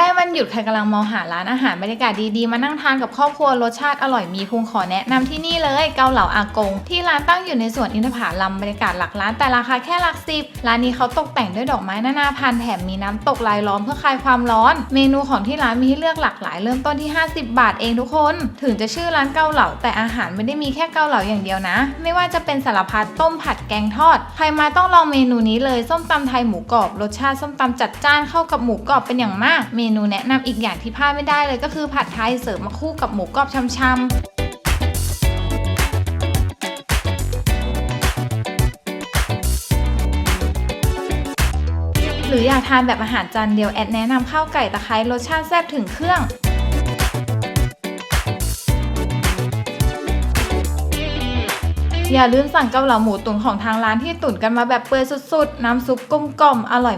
ใกล้วันหยุดใครกำลังมองหาร้านอาหารบรรยากาศดีๆ มานั่งทานกับครอบครัวรสชาติอร่อยมีพุงขอแนะนำที่นี่เลยเกาเหลาอากง ที่ร้านตั้งอยู่ในสวนอินทผลัมบรรยากาศหลักร้านแต่ราคาแค่หลักสิบร้านนี้เขาตกแต่งด้วยดอกไม้นานาพันธุ์แถมมีน้ำตกลายล้อมเพื่อคลายความร้อน เมนูของที่ร้านมีให้เลือกหลากหลายเริ่มต้นที่ 50 บาทเองทุกคน ถึงจะชื่อร้านเกาเหลาแต่อาหารไม่ได้มีแค่เกาเหลาอย่างเดียวนะ ไม่ว่าจะเป็นสารพัดต้มผัดแกงทอดใครมาต้องลองเมนูนี้เลยส้มตำไทยหมูกรอบรสชาติส้มตำจัดจ้านเข้ากับหมูกรอบเป็นอย่างมากเมนูแนะนำอีกอย่างที่พลาดไม่ได้เลยก็คือผัดไทยเสิร์ฟมาคู่กับหมูกรอบช่ำๆหรืออยากทานแบบอาหารจานเดียวแอดแนะนำข้าวไก่ตะไคร้รสชาติแซ่บถึงเครื่อง อย่าลืมสั่งเกาเหลาหมูตุ๋นของทางร้านที่ตุ๋นกันมาแบบเปื่อยสุดๆ น้ำซุปกลมกล่อมอร่อย